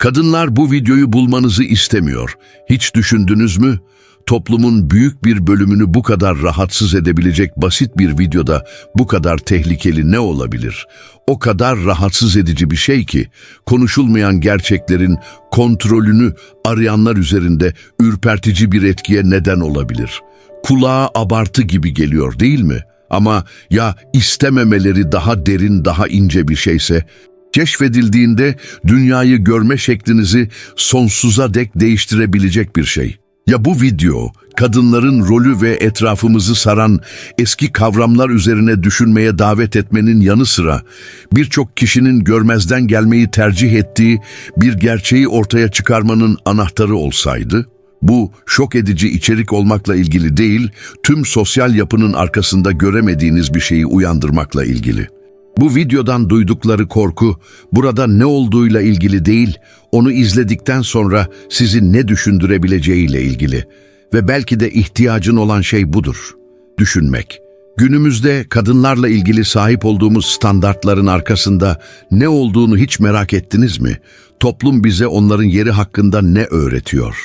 Kadınlar bu videoyu bulmanızı istemiyor. Hiç düşündünüz mü? Toplumun büyük bir bölümünü bu kadar rahatsız edebilecek basit bir videoda bu kadar tehlikeli ne olabilir? O kadar rahatsız edici bir şey ki konuşulmayan gerçeklerin kontrolünü arayanlar üzerinde ürpertici bir etkiye neden olabilir. Kulağa abartı gibi geliyor değil mi? Ama ya istememeleri daha derin, daha ince bir şeyse keşfedildiğinde dünyayı görme şeklinizi sonsuza dek değiştirebilecek bir şey. Ya bu video kadınların rolü ve etrafımızı saran eski kavramlar üzerine düşünmeye davet etmenin yanı sıra birçok kişinin görmezden gelmeyi tercih ettiği bir gerçeği ortaya çıkarmanın anahtarı olsaydı? Bu şok edici içerik olmakla ilgili değil, tüm sosyal yapının arkasında göremediğiniz bir şeyi uyandırmakla ilgili. Bu videodan duydukları korku burada ne olduğuyla ilgili değil, onu izledikten sonra sizi ne düşündürebileceğiyle ilgili. Ve belki de ihtiyacın olan şey budur. Düşünmek. Günümüzde kadınlarla ilgili sahip olduğumuz standartların arkasında ne olduğunu hiç merak ettiniz mi? Toplum bize onların yeri hakkında ne öğretiyor?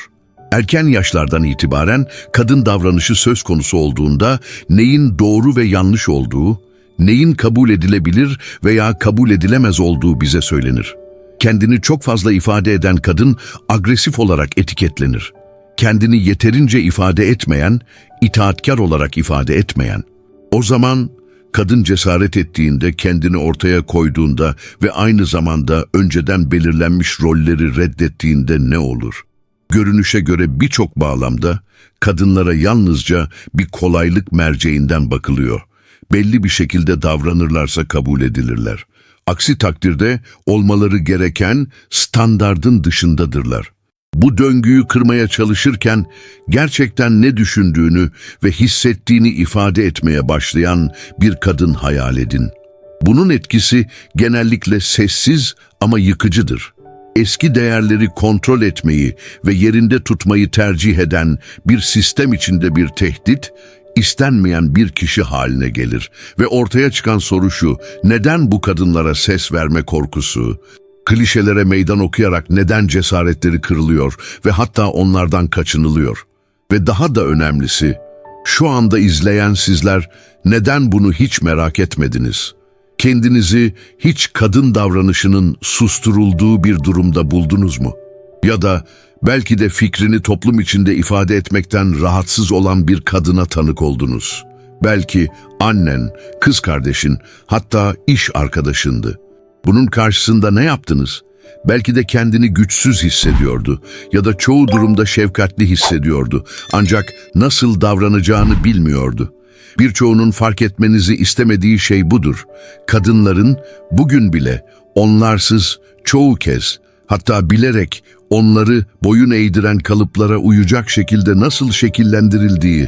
Erken yaşlardan itibaren kadın davranışı söz konusu olduğunda neyin doğru ve yanlış olduğu, neyin kabul edilebilir veya kabul edilemez olduğu bize söylenir. Kendini çok fazla ifade eden kadın agresif olarak etiketlenir. Kendini yeterince ifade etmeyen, itaatkar olarak ifade etmeyen. O zaman kadın cesaret ettiğinde, kendini ortaya koyduğunda ve aynı zamanda önceden belirlenmiş rolleri reddettiğinde ne olur? Görünüşe göre birçok bağlamda kadınlara yalnızca bir kolaylık merceğinden bakılıyor. Belli bir şekilde davranırlarsa kabul edilirler. Aksi takdirde olmaları gereken standardın dışındadırlar. Bu döngüyü kırmaya çalışırken gerçekten ne düşündüğünü ve hissettiğini ifade etmeye başlayan bir kadın hayal edin. Bunun etkisi genellikle sessiz ama yıkıcıdır. Eski değerleri kontrol etmeyi ve yerinde tutmayı tercih eden bir sistem içinde bir tehdit, istenmeyen bir kişi haline gelir. Ve ortaya çıkan soru şu, neden bu kadınlara ses verme korkusu, klişelere meydan okuyarak neden cesaretleri kırılıyor ve hatta onlardan kaçınılıyor? Ve daha da önemlisi, şu anda izleyen sizler neden bunu hiç merak etmediniz? Kendinizi hiç kadın davranışının susturulduğu bir durumda buldunuz mu? Ya da belki de fikrini toplum içinde ifade etmekten rahatsız olan bir kadına tanık oldunuz. Belki annen, kız kardeşin, hatta iş arkadaşındı. Bunun karşısında ne yaptınız? Belki de kendini güçsüz hissediyordu ya da çoğu durumda şefkatli hissediyordu. Ancak nasıl davranacağını bilmiyordu. Birçoğunun fark etmenizi istemediği şey budur. Kadınların bugün bile onlarsız çoğu kez hatta bilerek onları boyun eğdiren kalıplara uyacak şekilde nasıl şekillendirildiği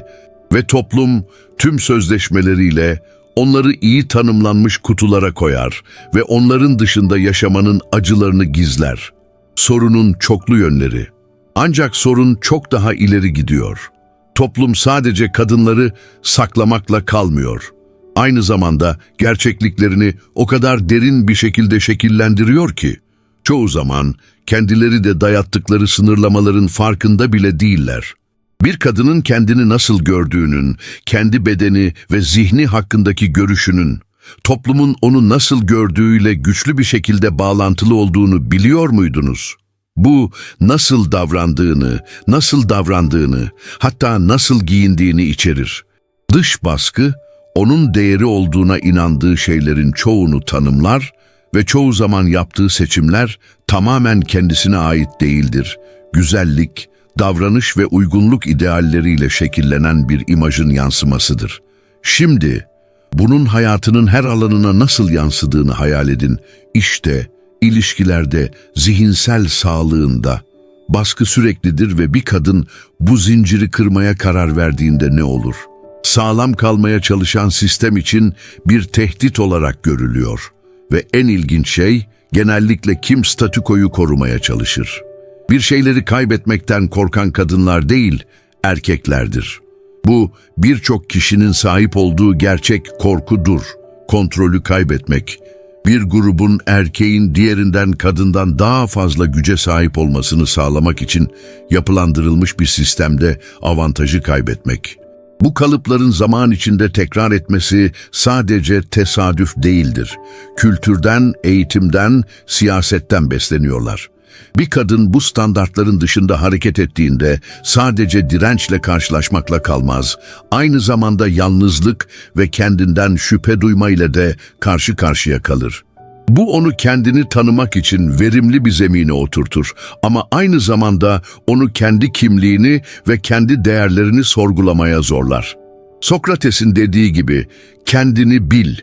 ve toplum tüm sözleşmeleriyle onları iyi tanımlanmış kutulara koyar ve onların dışında yaşamanın acılarını gizler. Sorunun çoklu yönleri. Ancak sorun çok daha ileri gidiyor. Toplum sadece kadınları saklamakla kalmıyor. Aynı zamanda gerçekliklerini o kadar derin bir şekilde şekillendiriyor ki, çoğu zaman kendileri de dayattıkları sınırlamaların farkında bile değiller. Bir kadının kendini nasıl gördüğünün, kendi bedeni ve zihni hakkındaki görüşünün, toplumun onu nasıl gördüğüyle güçlü bir şekilde bağlantılı olduğunu biliyor muydunuz? Bu nasıl davrandığını, nasıl davrandığını, hatta nasıl giyindiğini içerir. Dış baskı, onun değeri olduğuna inandığı şeylerin çoğunu tanımlar ve çoğu zaman yaptığı seçimler tamamen kendisine ait değildir. Güzellik, davranış ve uygunluk idealleriyle şekillenen bir imajın yansımasıdır. Şimdi, bunun hayatının her alanına nasıl yansıdığını hayal edin. İşte, ilişkilerde, zihinsel sağlığında, baskı süreklidir ve bir kadın bu zinciri kırmaya karar verdiğinde ne olur? Sağlam kalmaya çalışan sistem için bir tehdit olarak görülüyor. Ve en ilginç şey, genellikle kim statükoyu korumaya çalışır. Bir şeyleri kaybetmekten korkan kadınlar değil, erkeklerdir. Bu birçok kişinin sahip olduğu gerçek korkudur. Kontrolü kaybetmek bir grubun erkeğin diğerinden kadından daha fazla güce sahip olmasını sağlamak için yapılandırılmış bir sistemde avantajı kaybetmek. Bu kalıpların zaman içinde tekrar etmesi sadece tesadüf değildir. Kültürden, eğitimden, siyasetten besleniyorlar. Bir kadın bu standartların dışında hareket ettiğinde sadece dirençle karşılaşmakla kalmaz. Aynı zamanda yalnızlık ve kendinden şüphe duyma ile de karşı karşıya kalır. Bu onu kendini tanımak için verimli bir zemine oturtur ama aynı zamanda onu kendi kimliğini ve kendi değerlerini sorgulamaya zorlar. Sokrates'in dediği gibi kendini bil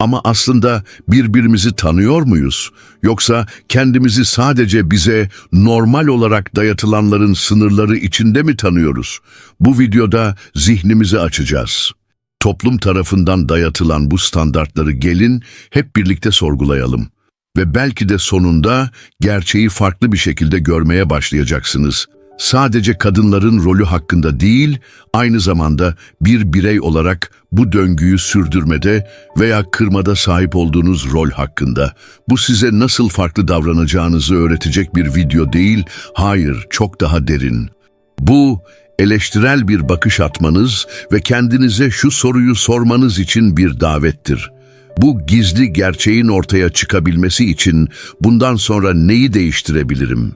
ama aslında birbirimizi tanıyor muyuz? Yoksa kendimizi sadece bize normal olarak dayatılanların sınırları içinde mi tanıyoruz? Bu videoda zihnimizi açacağız. Toplum tarafından dayatılan bu standartları gelin hep birlikte sorgulayalım. Ve belki de sonunda gerçeği farklı bir şekilde görmeye başlayacaksınız. Sadece kadınların rolü hakkında değil, aynı zamanda bir birey olarak bu döngüyü sürdürmede veya kırmada sahip olduğunuz rol hakkında. Bu size nasıl farklı davranacağınızı öğretecek bir video değil, hayır çok daha derin. Bu eleştirel bir bakış atmanız ve kendinize şu soruyu sormanız için bir davettir. Bu gizli gerçeğin ortaya çıkabilmesi için bundan sonra neyi değiştirebilirim?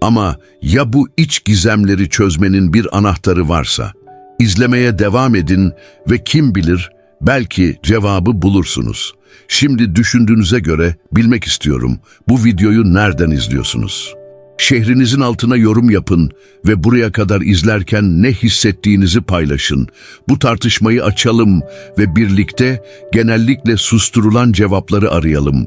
Ama ya bu iç gizemleri çözmenin bir anahtarı varsa? İzlemeye devam edin ve kim bilir belki cevabı bulursunuz. Şimdi düşündüğünüze göre bilmek istiyorum. Bu videoyu nereden izliyorsunuz? Şehrinizin altına yorum yapın ve buraya kadar izlerken ne hissettiğinizi paylaşın. Bu tartışmayı açalım ve birlikte genellikle susturulan cevapları arayalım.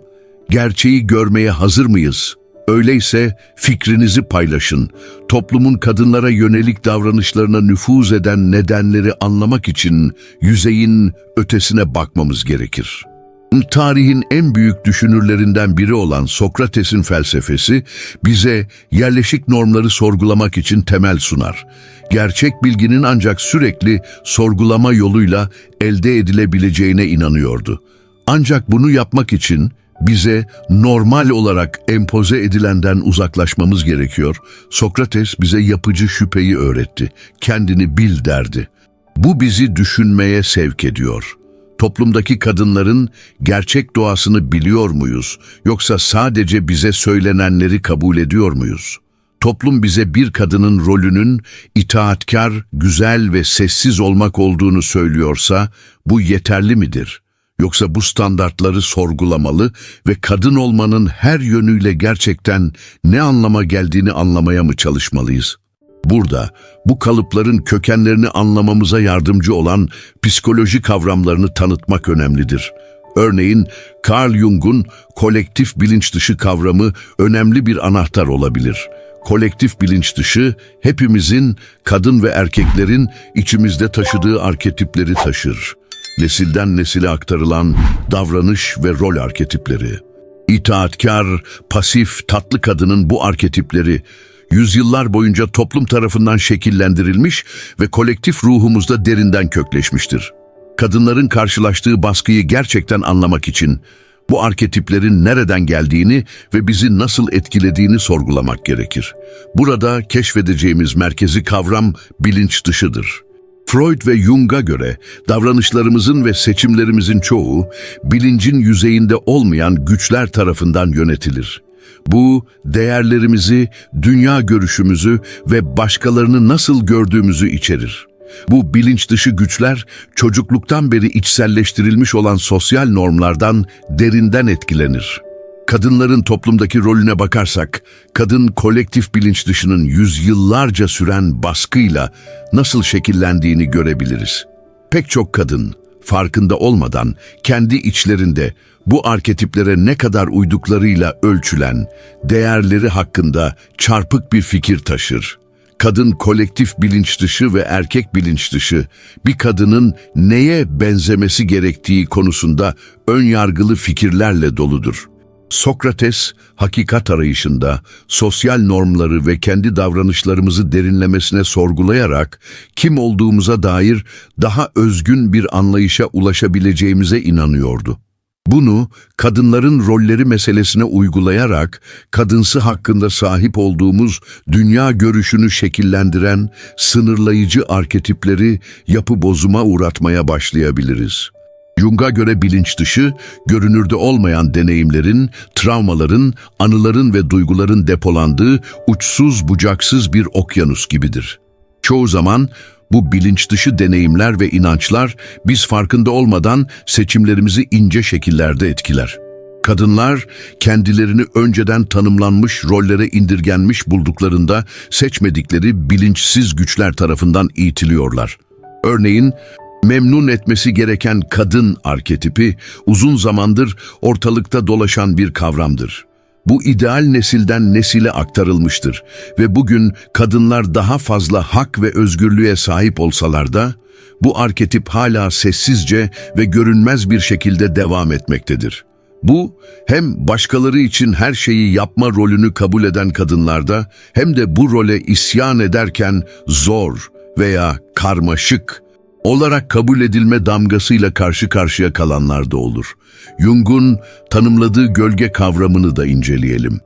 Gerçeği görmeye hazır mıyız? Öyleyse fikrinizi paylaşın. Toplumun kadınlara yönelik davranışlarına nüfuz eden nedenleri anlamak için yüzeyin ötesine bakmamız gerekir. Tarihin en büyük düşünürlerinden biri olan Sokrates'in felsefesi bize yerleşik normları sorgulamak için temel sunar. Gerçek bilginin ancak sürekli sorgulama yoluyla elde edilebileceğine inanıyordu. Ancak bunu yapmak için bize normal olarak empoze edilenden uzaklaşmamız gerekiyor. Sokrates bize yapıcı şüpheyi öğretti. Kendini bil derdi. Bu bizi düşünmeye sevk ediyor.'' Toplumdaki kadınların gerçek doğasını biliyor muyuz yoksa sadece bize söylenenleri kabul ediyor muyuz? Toplum bize bir kadının rolünün itaatkar, güzel ve sessiz olmak olduğunu söylüyorsa bu yeterli midir? Yoksa bu standartları sorgulamalı ve kadın olmanın her yönüyle gerçekten ne anlama geldiğini anlamaya mı çalışmalıyız? Burada bu kalıpların kökenlerini anlamamıza yardımcı olan psikoloji kavramlarını tanıtmak önemlidir. Örneğin Carl Jung'un kolektif bilinç dışı kavramı önemli bir anahtar olabilir. Kolektif bilinç dışı hepimizin, kadın ve erkeklerin içimizde taşıdığı arketipleri taşır. Nesilden nesile aktarılan davranış ve rol arketipleri. İtaatkar, pasif, tatlı kadının bu arketipleri yüzyıllar boyunca toplum tarafından şekillendirilmiş ve kolektif ruhumuzda derinden kökleşmiştir. Kadınların karşılaştığı baskıyı gerçekten anlamak için bu arketiplerin nereden geldiğini ve bizi nasıl etkilediğini sorgulamak gerekir. Burada keşfedeceğimiz merkezi kavram bilinç dışıdır. Freud ve Jung'a göre davranışlarımızın ve seçimlerimizin çoğu bilincin yüzeyinde olmayan güçler tarafından yönetilir. Bu, değerlerimizi, dünya görüşümüzü ve başkalarını nasıl gördüğümüzü içerir. Bu bilinç dışı güçler, çocukluktan beri içselleştirilmiş olan sosyal normlardan derinden etkilenir. Kadınların toplumdaki rolüne bakarsak, kadın kolektif bilinç dışının yüzyıllarca süren baskıyla nasıl şekillendiğini görebiliriz. Pek çok kadın, farkında olmadan kendi içlerinde bu arketiplere ne kadar uyduklarıyla ölçülen, değerleri hakkında çarpık bir fikir taşır. Kadın kolektif bilinç dışı ve erkek bilinç dışı bir kadının neye benzemesi gerektiği konusunda ön yargılı fikirlerle doludur. Sokrates, hakikat arayışında sosyal normları ve kendi davranışlarımızı derinlemesine sorgulayarak kim olduğumuza dair daha özgün bir anlayışa ulaşabileceğimize inanıyordu. Bunu kadınların rolleri meselesine uygulayarak kadınsı hakkında sahip olduğumuz dünya görüşünü şekillendiren sınırlayıcı arketipleri yapı bozuma uğratmaya başlayabiliriz. Jung'a göre bilinç dışı, görünürde olmayan deneyimlerin, travmaların, anıların ve duyguların depolandığı uçsuz bucaksız bir okyanus gibidir. Çoğu zaman bu bilinç dışı deneyimler ve inançlar biz farkında olmadan seçimlerimizi ince şekillerde etkiler. Kadınlar kendilerini önceden tanımlanmış rollere indirgenmiş bulduklarında seçmedikleri bilinçsiz güçler tarafından itiliyorlar. Örneğin memnun etmesi gereken kadın arketipi uzun zamandır ortalıkta dolaşan bir kavramdır. Bu ideal nesilden nesile aktarılmıştır ve bugün kadınlar daha fazla hak ve özgürlüğe sahip olsalar da bu arketip hala sessizce ve görünmez bir şekilde devam etmektedir. Bu hem başkaları için her şeyi yapma rolünü kabul eden kadınlarda hem de bu role isyan ederken zor veya karmaşık olarak kabul edilme damgasıyla karşı karşıya kalanlar da olur. Jung'un tanımladığı gölge kavramını da inceleyelim.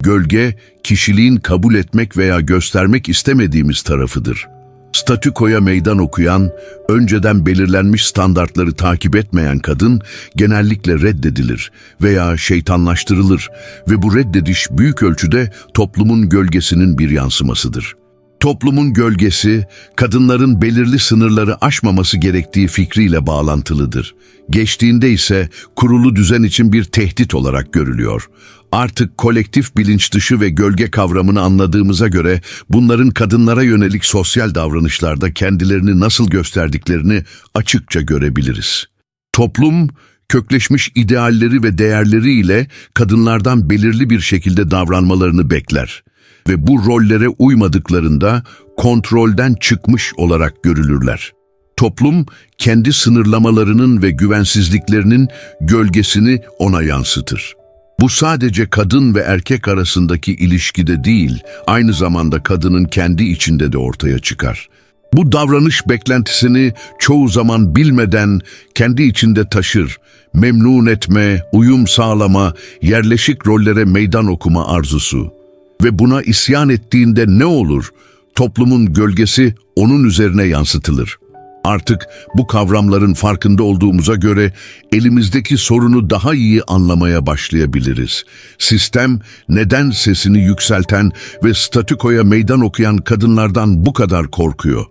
Gölge, kişiliğin kabul etmek veya göstermek istemediğimiz tarafıdır. Statükoya meydan okuyan, önceden belirlenmiş standartları takip etmeyen kadın genellikle reddedilir veya şeytanlaştırılır ve bu reddediş büyük ölçüde toplumun gölgesinin bir yansımasıdır. Toplumun gölgesi, kadınların belirli sınırları aşmaması gerektiği fikriyle bağlantılıdır. Geçtiğinde ise kurulu düzen için bir tehdit olarak görülüyor. Artık kolektif bilinç dışı ve gölge kavramını anladığımıza göre bunların kadınlara yönelik sosyal davranışlarda kendilerini nasıl gösterdiklerini açıkça görebiliriz. Toplum, kökleşmiş idealleri ve değerleriyle kadınlardan belirli bir şekilde davranmalarını bekler ve bu rollere uymadıklarında kontrolden çıkmış olarak görülürler. Toplum kendi sınırlamalarının ve güvensizliklerinin gölgesini ona yansıtır. Bu sadece kadın ve erkek arasındaki ilişkide değil, aynı zamanda kadının kendi içinde de ortaya çıkar. Bu davranış beklentisini çoğu zaman bilmeden kendi içinde taşır. Memnun etme, uyum sağlama, yerleşik rollere meydan okuma arzusu. Ve buna isyan ettiğinde ne olur? Toplumun gölgesi onun üzerine yansıtılır. Artık bu kavramların farkında olduğumuza göre elimizdeki sorunu daha iyi anlamaya başlayabiliriz. Sistem neden sesini yükselten ve statükoya meydan okuyan kadınlardan bu kadar korkuyor?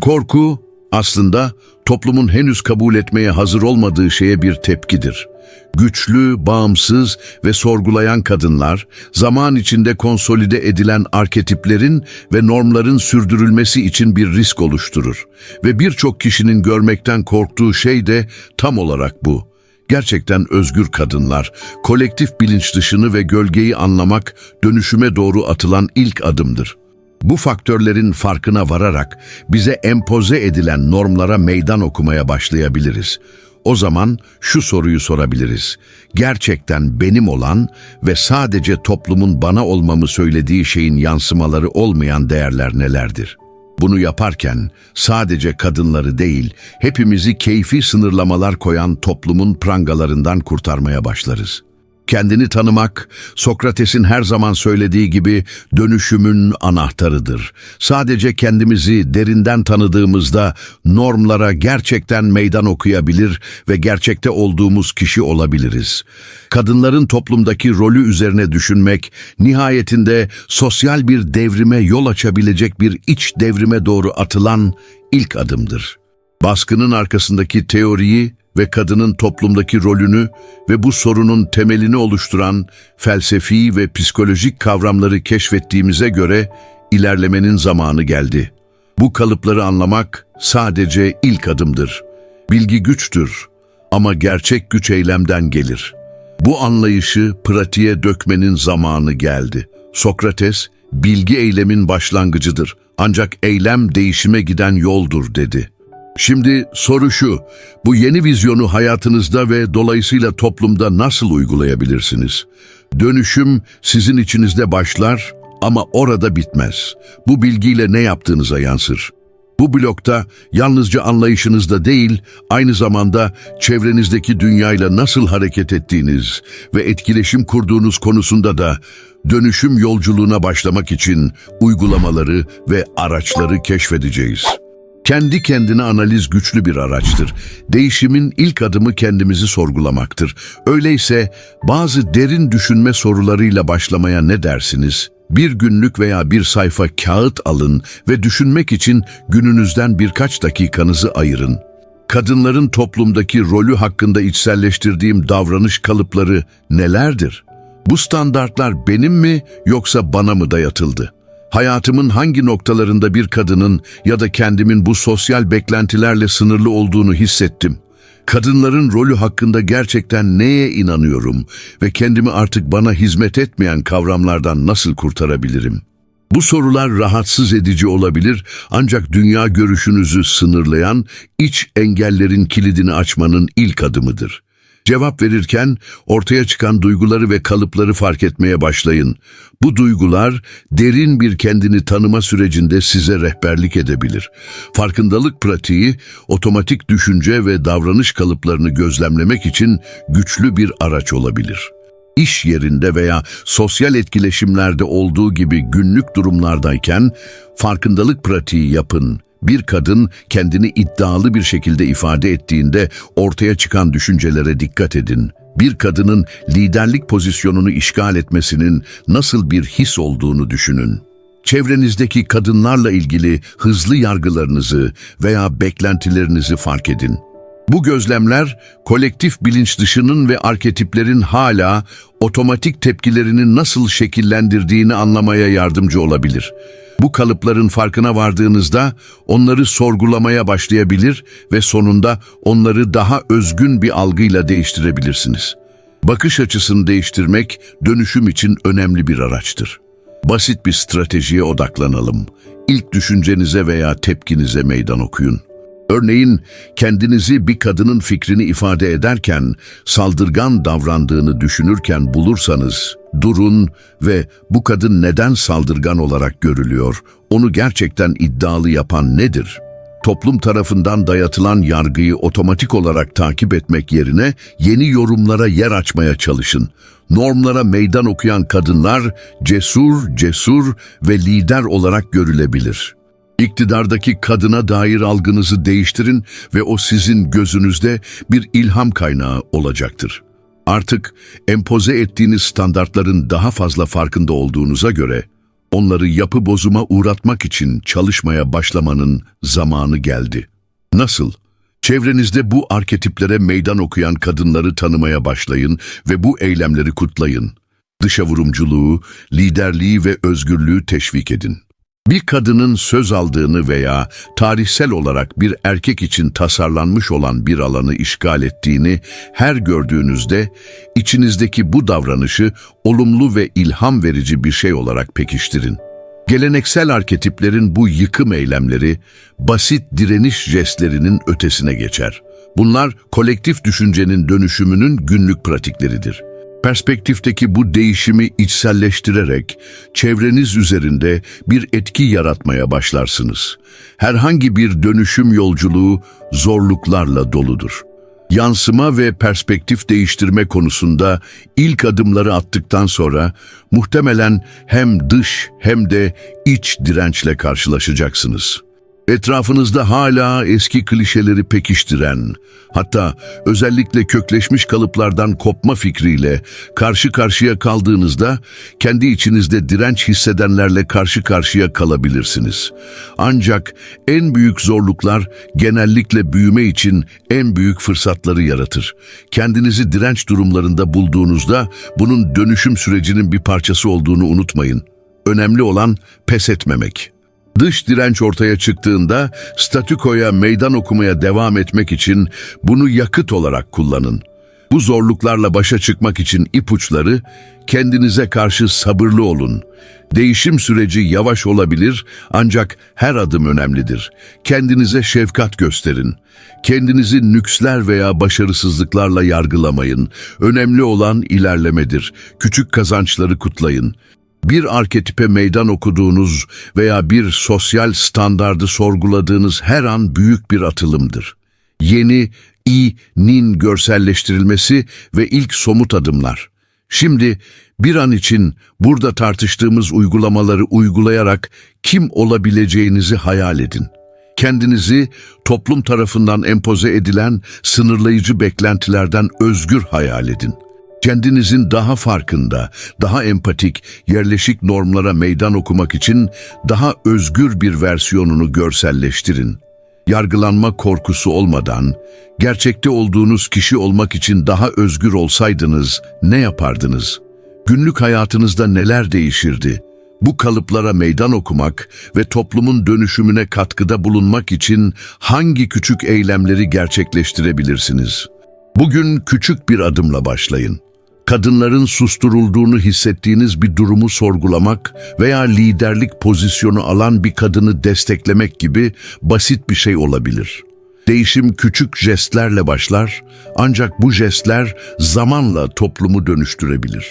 Korku aslında toplumun henüz kabul etmeye hazır olmadığı şeye bir tepkidir. Güçlü, bağımsız ve sorgulayan kadınlar, zaman içinde konsolide edilen arketiplerin ve normların sürdürülmesi için bir risk oluşturur. Ve birçok kişinin görmekten korktuğu şey de tam olarak bu. Gerçekten özgür kadınlar, kolektif bilinç dışını ve gölgeyi anlamak dönüşüme doğru atılan ilk adımdır. Bu faktörlerin farkına vararak bize empoze edilen normlara meydan okumaya başlayabiliriz. O zaman şu soruyu sorabiliriz. Gerçekten benim olan ve sadece toplumun bana olmamı söylediği şeyin yansımaları olmayan değerler nelerdir? Bunu yaparken sadece kadınları değil, hepimizi keyfi sınırlamalar koyan toplumun prangalarından kurtarmaya başlarız. Kendini tanımak, Sokrates'in her zaman söylediği gibi dönüşümün anahtarıdır. Sadece kendimizi derinden tanıdığımızda normlara gerçekten meydan okuyabilir ve gerçekte olduğumuz kişi olabiliriz. Kadınların toplumdaki rolü üzerine düşünmek, nihayetinde sosyal bir devrime yol açabilecek bir iç devrime doğru atılan ilk adımdır. Baskının arkasındaki teoriyi ve kadının toplumdaki rolünü ve bu sorunun temelini oluşturan felsefi ve psikolojik kavramları keşfettiğimize göre ilerlemenin zamanı geldi. Bu kalıpları anlamak sadece ilk adımdır. Bilgi güçtür ama gerçek güç eylemden gelir. Bu anlayışı pratiğe dökmenin zamanı geldi. Sokrates, bilgi eylemin başlangıcıdır ancak eylem değişime giden yoldur dedi.'' Şimdi soru şu, bu yeni vizyonu hayatınızda ve dolayısıyla toplumda nasıl uygulayabilirsiniz? Dönüşüm sizin içinizde başlar ama orada bitmez. Bu bilgiyle ne yaptığınıza yansır. Bu blokta yalnızca anlayışınızda değil, aynı zamanda çevrenizdeki dünyayla nasıl hareket ettiğiniz ve etkileşim kurduğunuz konusunda da dönüşüm yolculuğuna başlamak için uygulamaları ve araçları keşfedeceğiz. Kendi kendine analiz güçlü bir araçtır. Değişimin ilk adımı kendimizi sorgulamaktır. Öyleyse bazı derin düşünme sorularıyla başlamaya ne dersiniz? Bir günlük veya bir sayfa kağıt alın ve düşünmek için gününüzden birkaç dakikanızı ayırın. Kadınların toplumdaki rolü hakkında içselleştirdiğim davranış kalıpları nelerdir? Bu standartlar benim mi yoksa bana mı dayatıldı? Hayatımın hangi noktalarında bir kadının ya da kendimin bu sosyal beklentilerle sınırlı olduğunu hissettim. Kadınların rolü hakkında gerçekten neye inanıyorum ve kendimi artık bana hizmet etmeyen kavramlardan nasıl kurtarabilirim? Bu sorular rahatsız edici olabilir ancak dünya görüşünüzü sınırlayan iç engellerin kilidini açmanın ilk adımıdır. Cevap verirken ortaya çıkan duyguları ve kalıpları fark etmeye başlayın. Bu duygular derin bir kendini tanıma sürecinde size rehberlik edebilir. Farkındalık pratiği, otomatik düşünce ve davranış kalıplarını gözlemlemek için güçlü bir araç olabilir. İş yerinde veya sosyal etkileşimlerde olduğu gibi günlük durumlardayken farkındalık pratiği yapın. Bir kadın kendini iddialı bir şekilde ifade ettiğinde ortaya çıkan düşüncelere dikkat edin. Bir kadının liderlik pozisyonunu işgal etmesinin nasıl bir his olduğunu düşünün. Çevrenizdeki kadınlarla ilgili hızlı yargılarınızı veya beklentilerinizi fark edin. Bu gözlemler kolektif bilinç dışının ve arketiplerin hala otomatik tepkilerini nasıl şekillendirdiğini anlamaya yardımcı olabilir. Bu kalıpların farkına vardığınızda onları sorgulamaya başlayabilir ve sonunda onları daha özgün bir algıyla değiştirebilirsiniz. Bakış açısını değiştirmek dönüşüm için önemli bir araçtır. Basit bir stratejiye odaklanalım. İlk düşüncenize veya tepkinize meydan okuyun. Örneğin kendinizi bir kadının fikrini ifade ederken saldırgan davrandığını düşünürken bulursanız durun ve bu kadın neden saldırgan olarak görülüyor? Onu gerçekten iddialı yapan nedir? Toplum tarafından dayatılan yargıyı otomatik olarak takip etmek yerine yeni yorumlara yer açmaya çalışın. Normlara meydan okuyan kadınlar cesur, cesur ve lider olarak görülebilir. İktidardaki kadına dair algınızı değiştirin ve o sizin gözünüzde bir ilham kaynağı olacaktır. Artık empoze ettiğiniz standartların daha fazla farkında olduğunuza göre onları yapı bozuma uğratmak için çalışmaya başlamanın zamanı geldi. Nasıl? Çevrenizde bu arketiplere meydan okuyan kadınları tanımaya başlayın ve bu eylemleri kutlayın. Dışa vurumculuğu, liderliği ve özgürlüğü teşvik edin. Bir kadının söz aldığını veya tarihsel olarak bir erkek için tasarlanmış olan bir alanı işgal ettiğini her gördüğünüzde içinizdeki bu davranışı olumlu ve ilham verici bir şey olarak pekiştirin. Geleneksel arketiplerin bu yıkım eylemleri basit direniş jestlerinin ötesine geçer. Bunlar kolektif düşüncenin dönüşümünün günlük pratikleridir. Perspektifteki bu değişimi içselleştirerek çevreniz üzerinde bir etki yaratmaya başlarsınız. Herhangi bir dönüşüm yolculuğu zorluklarla doludur. Yansıma ve perspektif değiştirme konusunda ilk adımları attıktan sonra muhtemelen hem dış hem de iç dirençle karşılaşacaksınız.'' Etrafınızda hala eski klişeleri pekiştiren, hatta özellikle kökleşmiş kalıplardan kopma fikriyle karşı karşıya kaldığınızda kendi içinizde direnç hissedenlerle karşı karşıya kalabilirsiniz. Ancak en büyük zorluklar genellikle büyüme için en büyük fırsatları yaratır. Kendinizi direnç durumlarında bulduğunuzda bunun dönüşüm sürecinin bir parçası olduğunu unutmayın. Önemli olan pes etmemek. Dış direnç ortaya çıktığında statükoya meydan okumaya devam etmek için bunu yakıt olarak kullanın. Bu zorluklarla başa çıkmak için ipuçları kendinize karşı sabırlı olun. Değişim süreci yavaş olabilir ancak her adım önemlidir. Kendinize şefkat gösterin. Kendinizi nüksler veya başarısızlıklarla yargılamayın. Önemli olan ilerlemedir. Küçük kazançları kutlayın. Bir arketipe meydan okuduğunuz veya bir sosyal standardı sorguladığınız her an büyük bir atılımdır. Yeni i'nin görselleştirilmesi ve ilk somut adımlar. Şimdi bir an için burada tartıştığımız uygulamaları uygulayarak kim olabileceğinizi hayal edin. Kendinizi toplum tarafından empoze edilen sınırlayıcı beklentilerden özgür hayal edin. Kendinizin daha farkında, daha empatik, yerleşik normlara meydan okumak için daha özgür bir versiyonunu görselleştirin. Yargılanma korkusu olmadan, gerçekte olduğunuz kişi olmak için daha özgür olsaydınız ne yapardınız? Günlük hayatınızda neler değişirdi? Bu kalıplara meydan okumak ve toplumun dönüşümüne katkıda bulunmak için hangi küçük eylemleri gerçekleştirebilirsiniz? Bugün küçük bir adımla başlayın. Kadınların susturulduğunu hissettiğiniz bir durumu sorgulamak veya liderlik pozisyonu alan bir kadını desteklemek gibi basit bir şey olabilir. Değişim küçük jestlerle başlar ancak bu jestler zamanla toplumu dönüştürebilir.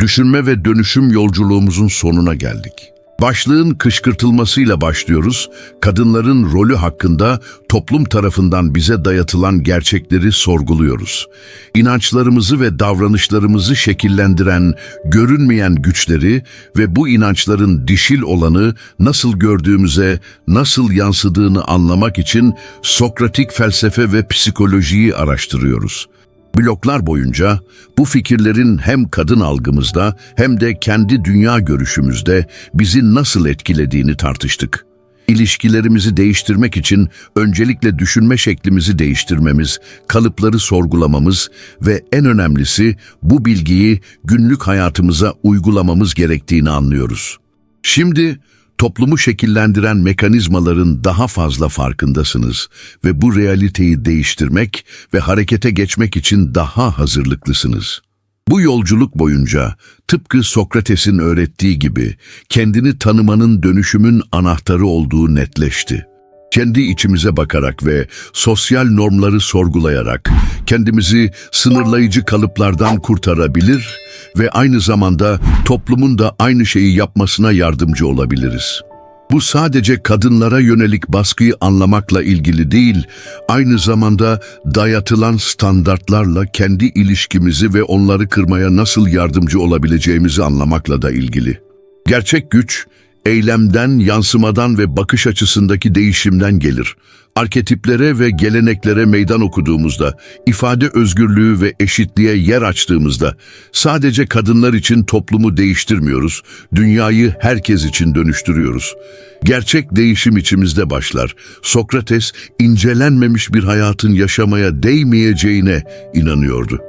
Düşünme ve dönüşüm yolculuğumuzun sonuna geldik. Başlığın kışkırtılmasıyla başlıyoruz. Kadınların rolü hakkında toplum tarafından bize dayatılan gerçekleri sorguluyoruz. İnançlarımızı ve davranışlarımızı şekillendiren görünmeyen güçleri ve bu inançların dişil olanı nasıl gördüğümüze, nasıl yansıdığını anlamak için Sokratik felsefe ve psikolojiyi araştırıyoruz. Bloklar boyunca bu fikirlerin hem kadın algımızda hem de kendi dünya görüşümüzde bizi nasıl etkilediğini tartıştık. İlişkilerimizi değiştirmek için öncelikle düşünme şeklimizi değiştirmemiz, kalıpları sorgulamamız ve en önemlisi bu bilgiyi günlük hayatımıza uygulamamız gerektiğini anlıyoruz. Şimdi toplumu şekillendiren mekanizmaların daha fazla farkındasınız ve bu realiteyi değiştirmek ve harekete geçmek için daha hazırlıklısınız. Bu yolculuk boyunca tıpkı Sokrates'in öğrettiği gibi kendini tanımanın dönüşümün anahtarı olduğu netleşti. Kendi içimize bakarak ve sosyal normları sorgulayarak kendimizi sınırlayıcı kalıplardan kurtarabilir ve aynı zamanda toplumun da aynı şeyi yapmasına yardımcı olabiliriz. Bu sadece kadınlara yönelik baskıyı anlamakla ilgili değil, aynı zamanda dayatılan standartlarla kendi ilişkimizi ve onları kırmaya nasıl yardımcı olabileceğimizi anlamakla da ilgili. Gerçek güç, eylemden, yansımadan ve bakış açısındaki değişimden gelir. Arketiplere ve geleneklere meydan okuduğumuzda, ifade özgürlüğü ve eşitliğe yer açtığımızda, sadece kadınlar için toplumu değiştirmiyoruz, dünyayı herkes için dönüştürüyoruz. Gerçek değişim içimizde başlar. Sokrates, incelenmemiş bir hayatın yaşamaya değmeyeceğine inanıyordu.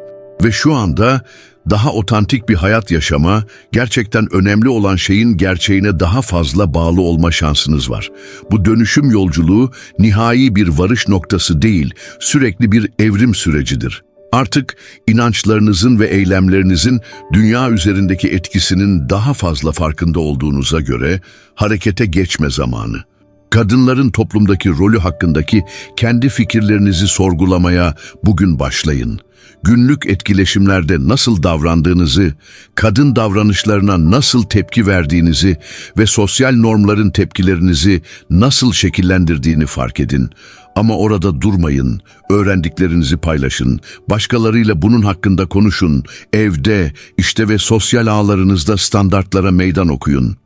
Ve şu anda daha otantik bir hayat yaşama, gerçekten önemli olan şeyin gerçeğine daha fazla bağlı olma şansınız var. Bu dönüşüm yolculuğu nihai bir varış noktası değil, sürekli bir evrim sürecidir. Artık inançlarınızın ve eylemlerinizin dünya üzerindeki etkisinin daha fazla farkında olduğunuza göre harekete geçme zamanı. Kadınların toplumdaki rolü hakkındaki kendi fikirlerinizi sorgulamaya bugün başlayın. Günlük etkileşimlerde nasıl davrandığınızı, kadın davranışlarına nasıl tepki verdiğinizi ve sosyal normların tepkilerinizi nasıl şekillendirdiğini fark edin. Ama orada durmayın, öğrendiklerinizi paylaşın, başkalarıyla bunun hakkında konuşun, evde, işte ve sosyal ağlarınızda standartlara meydan okuyun.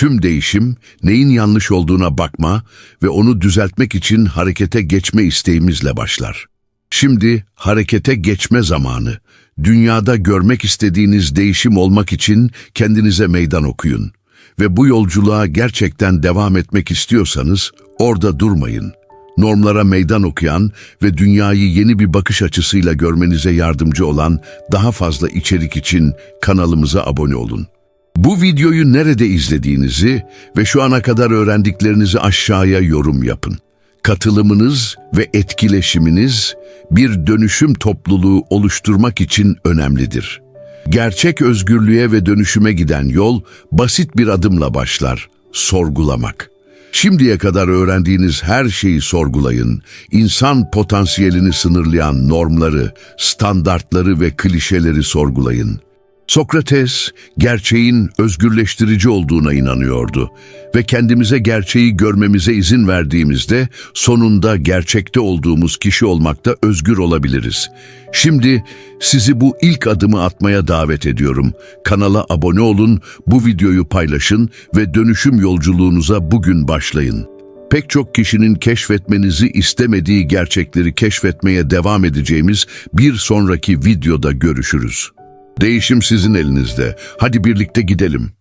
Tüm değişim, neyin yanlış olduğuna bakma ve onu düzeltmek için harekete geçme isteğimizle başlar. Şimdi harekete geçme zamanı. Dünyada görmek istediğiniz değişim olmak için kendinize meydan okuyun. Ve bu yolculuğa gerçekten devam etmek istiyorsanız orada durmayın. Normlara meydan okuyan ve dünyayı yeni bir bakış açısıyla görmenize yardımcı olan daha fazla içerik için kanalımıza abone olun. Bu videoyu nerede izlediğinizi ve şu ana kadar öğrendiklerinizi aşağıya yorum yapın. Katılımınız ve etkileşiminiz bir dönüşüm topluluğu oluşturmak için önemlidir. Gerçek özgürlüğe ve dönüşüme giden yol basit bir adımla başlar, sorgulamak. Şimdiye kadar öğrendiğiniz her şeyi sorgulayın. İnsan potansiyelini sınırlayan normları, standartları ve klişeleri sorgulayın. Sokrates, gerçeğin özgürleştirici olduğuna inanıyordu ve kendimize gerçeği görmemize izin verdiğimizde sonunda gerçekte olduğumuz kişi olmakta özgür olabiliriz. Şimdi sizi bu ilk adımı atmaya davet ediyorum. Kanala abone olun, bu videoyu paylaşın ve dönüşüm yolculuğunuza bugün başlayın. Pek çok kişinin keşfetmenizi istemediği gerçekleri keşfetmeye devam edeceğimiz bir sonraki videoda görüşürüz. Değişim sizin elinizde. Hadi birlikte gidelim.